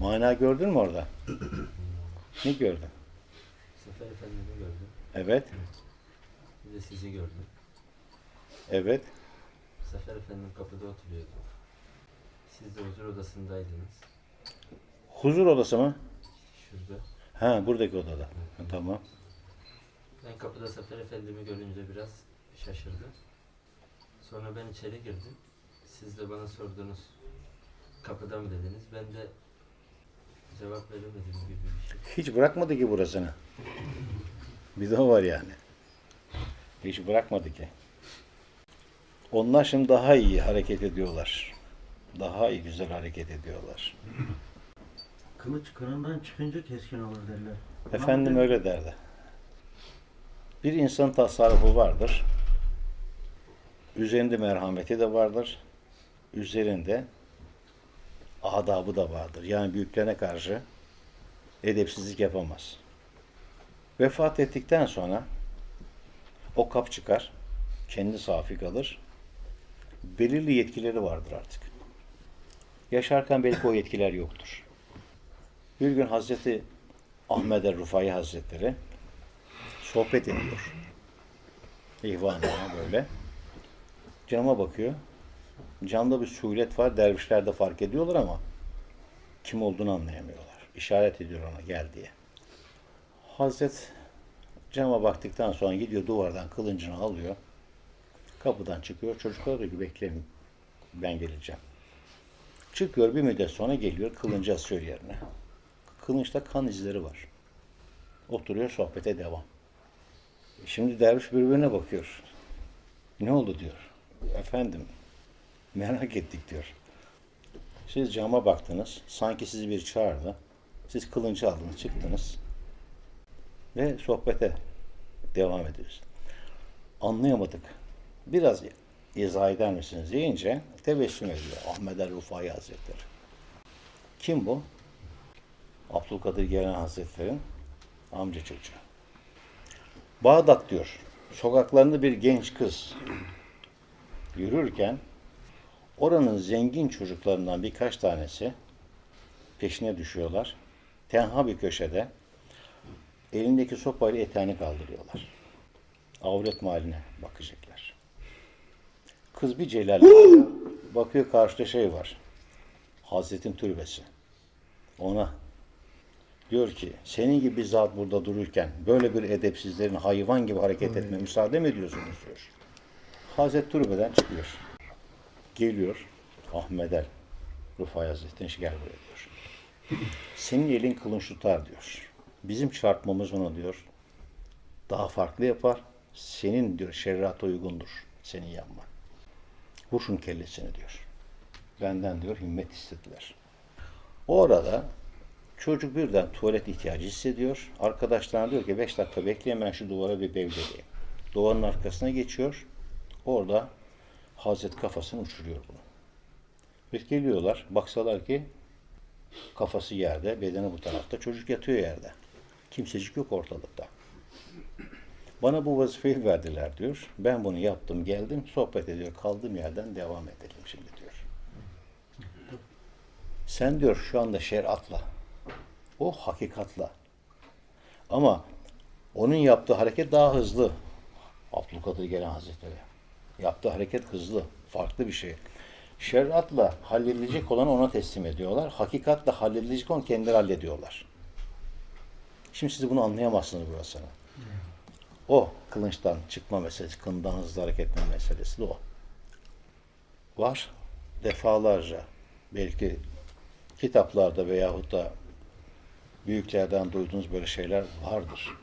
Mana gördün mü orada? Ne gördün? Sefer Efendi'ni gördüm. Evet, Bir de sizi gördüm. evet. Sefer Efendim kapıda oturuyordu. Siz de huzur odasındaydınız. Huzur odası mı? Şurada. Ha, buradaki odada. Ha, Tamam. Ben kapıda Sefer Efendim'i görünce biraz şaşırdım. Sonra ben içeri girdim. Siz de bana sordunuz. Kapıda mı dediniz? Ben de cevap veremedim gibi bir şey. Hiç bırakmadı ki burasını. Bir de o var yani. Hiç bırakmadı ki. Onlar şimdi daha iyi hareket ediyorlar. Daha iyi güzel hareket ediyorlar. Kılıç kırından çıkınca keskin olur derler. Efendim öyle derdi. Bir insan tasarrufu vardır. Üzerinde merhameti de vardır. Üzerinde adabı da vardır. Yani büyüklerine karşı edepsizlik yapamaz. Vefat ettikten sonra o kap çıkar, kendi safi kalır. Belirli yetkileri vardır artık. Yaşarken belki o yetkiler yoktur. Bir gün Hazreti Ahmed el Rufai Hazretleri sohbet ediyor. İhvanına böyle. Cama bakıyor. Camda bir suret var. Dervişler de fark ediyorlar ama kim olduğunu anlayamıyorlar. İşaret ediyor ona gel diye. Hazret cama baktıktan sonra gidiyor duvardan kılıncını alıyor. Kapıdan çıkıyor. Çocuklar diyor ki bekleyin ben geleceğim. Çıkıyor bir müddet sonra geliyor kılıncı asıyor yerine. Kılıçta kan izleri var. Oturuyor sohbete devam. Şimdi derviş birbirine bakıyor. Ne oldu diyor. Efendim merak ettik diyor. Siz cama baktınız. Sanki sizi bir çağırdı. Siz kılıncı aldınız çıktınız. Ve sohbete devam ediyoruz. Anlayamadık. Biraz izah eder misiniz deyince tebessüm ediyor Ahmet el Rufai Hazretleri. Kim bu? Abdülkadir Gelen Hazretleri'nin amca çocuğu. Bağdat diyor. Sokaklarında bir genç kız yürürken oranın zengin çocuklarından birkaç tanesi peşine düşüyorlar. Tenha bir köşede elindeki sopayla eteğini kaldırıyorlar. Avret mahaline bakacaklar. Kız bir celal bakıyor karşıda şey var. Hazretin türbesi. Ona diyor ki senin gibi bir zat burada dururken böyle bir edepsizlerin hayvan gibi hareket etme müsaade mi ediyorsunuz diyor. Hazreti Türbe'den çıkıyor. Geliyor Ahmet el Rufai Hazretleri'nin gel buraya diyor. Senin elin kılınç tutar diyor. Bizim çarpmamız onu diyor. Daha farklı yapar. Senin diyor şerrata uygundur. Senin yanman. Vur kellesini diyor. Benden diyor himmet istediler. O arada çocuk birden tuvalet ihtiyacı hissediyor. Arkadaşlarına diyor ki 5 dakika bekleyin ben şu duvara bir bevdeleyeyim. Duvarın arkasına geçiyor. Orada Hazret kafasını uçuruyor bunu. Ve geliyorlar. Baksalar ki kafası yerde, bedeni bu tarafta. Çocuk yatıyor yerde. Kimsecik yok ortalıkta. Bana bu vazifeyi verdiler diyor. Ben bunu yaptım, geldim, sohbet ediyor. Kaldığım yerden devam edelim şimdi diyor. Sen diyor şu anda şeriatla, o hakikatla. Ama onun yaptığı hareket daha hızlı. Abdülkadir Gelen Hazretleri. Yaptığı hareket hızlı, farklı bir şey. Şeriatla halledilecek olanı ona teslim ediyorlar. Hakikatla halledilecek olanı kendileri hallediyorlar. Şimdi siz bunu anlayamazsınız burasını. O kılınçtan çıkma meselesi, kılından hızlı hareket etme meselesi de o. Var defalarca belki kitaplarda veyahut da büyüklerden duyduğunuz böyle şeyler vardır.